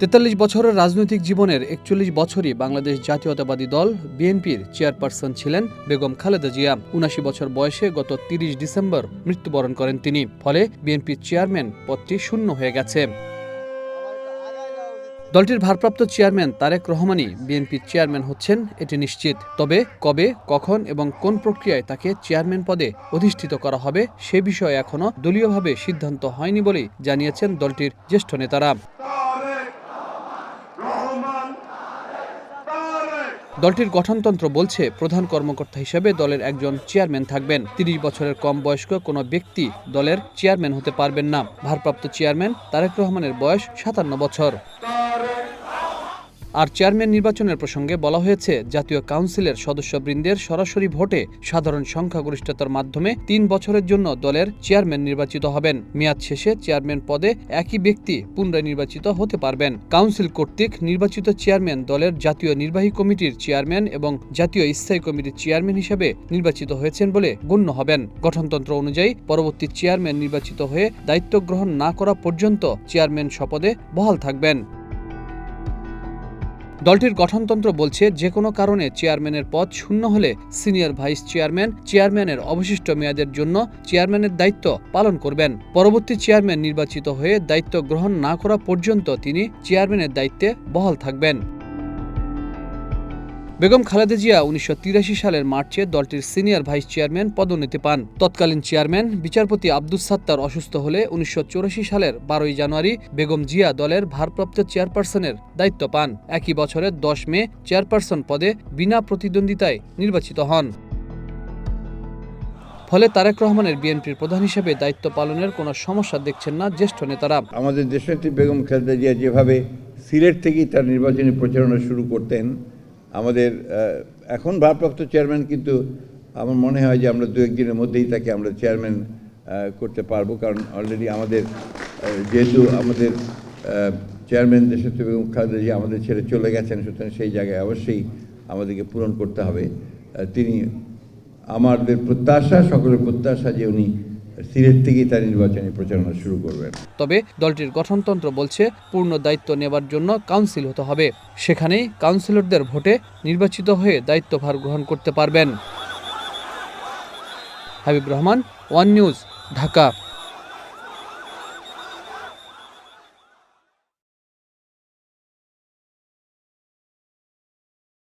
তেতাল্লিশ বছরের রাজনৈতিক জীবনের একচল্লিশ বছরই বাংলাদেশ জাতীয়তাবাদী দল, বিএনপির চেয়ারপারসন ছিলেন বেগম খালেদা জিয়া। উনাশি বছর বয়সে গত তিরিশ ডিসেম্বর মৃত্যুবরণ করেন তিনি। ফলে বিএনপির চেয়ারম্যান পদটি শূন্য হয়ে গেছে। দলটির ভারপ্রাপ্ত চেয়ারম্যান তারেক রহমানই বিএনপির চেয়ারম্যান হচ্ছেন, এটি নিশ্চিত। তবে কবে, কখন এবং কোন প্রক্রিয়ায় তাকে চেয়ারম্যান পদে অধিষ্ঠিত করা হবে সে বিষয়ে এখনও দলীয়ভাবে সিদ্ধান্ত হয়নি বলেই জানিয়েছেন দলটির জ্যেষ্ঠ নেতারা। দলটির গঠনতন্ত্র বলছে, প্রধান কর্মকর্তা হিসেবে দলের একজন চেয়ারম্যান থাকবেন। তিরিশ বছরের কম বয়স্ক কোনো ব্যক্তি দলের চেয়ারম্যান হতে পারবেন না। ভারপ্রাপ্ত চেয়ারম্যান তারেক রহমানের বয়স সাতান্ন বছর। আর চেয়ারম্যান নির্বাচনের প্রসঙ্গে বলা হয়েছে, জাতীয় কাউন্সিলের সদস্যবৃন্দের সরাসরি ভোটে সাধারণ সংখ্যাগরিষ্ঠতার মাধ্যমে তিন বছরের জন্য দলের চেয়ারম্যান নির্বাচিত হবেন। মেয়াদ শেষে চেয়ারম্যান পদে একই ব্যক্তি পুনরায় নির্বাচিত হতে পারবেন। কাউন্সিল কর্তৃক নির্বাচিত চেয়ারম্যান দলের জাতীয় নির্বাহী কমিটির চেয়ারম্যান এবং জাতীয় স্থায়ী কমিটির চেয়ারম্যান হিসেবে নির্বাচিত হয়েছেন বলে গণ্য হবেন। গঠনতন্ত্র অনুযায়ী পরবর্তী চেয়ারম্যান নির্বাচিত হয়ে দায়িত্ব গ্রহণ না করা পর্যন্ত চেয়ারম্যান শপথে বহাল থাকবেন। দলটির গঠনতন্ত্র বলছে যে কোনো কারণে চেয়ারম্যানের পদ শূন্য হলে সিনিয়র ভাইস চেয়ারম্যান চেয়ারম্যানের অবশিষ্ট মেয়াদের জন্য চেয়ারম্যানের দায়িত্ব পালন করবেন। পরবর্তী চেয়ারম্যান নির্বাচিত হয়ে দায়িত্ব গ্রহণ না করা পর্যন্ত তিনি চেয়ারম্যানের দায়িত্বে বহাল থাকবেন। বেগম খালেদা জিয়া উনিশশো তিরাশি সালের মার্চে দলটির সিনিয়র ভাইস চেয়ারম্যান পদোন্নতি পান। তৎকালীন চেয়ারম্যান বিচারপতি আব্দুস সাত্তার অসুস্থ হলে উনিশশো চুরাশি সালের বারোই জানুয়ারি বেগম জিয়া দলের ভারপ্রাপ্ত চেয়ারপারসনের দায়িত্ব পান। একই বছরের দশ মে চেয়ারপারসন পদে বিনা প্রতিদ্বন্দ্বিতায় নির্বাচিত হন। ফলে তারেক রহমানের বিএনপির প্রধান হিসেবে দায়িত্ব পালনের কোনো সমস্যা দেখছেন না জ্যেষ্ঠ নেতারা। আমাদের দেশনেত্রী বেগম খালেদা জিয়া যেভাবে সিলেট থেকেই তার নির্বাচনী প্রচারণা শুরু করতেন আমাদের এখন ভারপ্রাপ্ত চেয়ারম্যান কিন্তু আমার মনে হয় যে আমরা দু একদিনের মধ্যেই তাকে আমরা চেয়ারম্যান করতে পারব। কারণ অলরেডি আমাদের যেহেতু আমাদের চেয়ারম্যান দেশনেত্রী বেগম খালেদা জিয়া আমাদের ছেড়ে চলে গেছেন, সুতরাং সেই জায়গায় অবশ্যই আমাদেরকে পূরণ করতে হবে। তিনি আমাদের প্রত্যাশা, সকলের প্রত্যাশা যে উনি সিলেট থেকেই তার নির্বাচনী প্রচারণা শুরু করবেন তবে দলটির গঠনতন্ত্র বলছে, পূর্ণ দায়িত্ব নেবার জন্য কাউন্সিল হতে হবে। সেখানেই কাউন্সিলরদের ভোটে নির্বাচিত হয়ে দায়িত্বভার গ্রহণ করতে পারবেন। Habib Rahman, one news, Dhaka.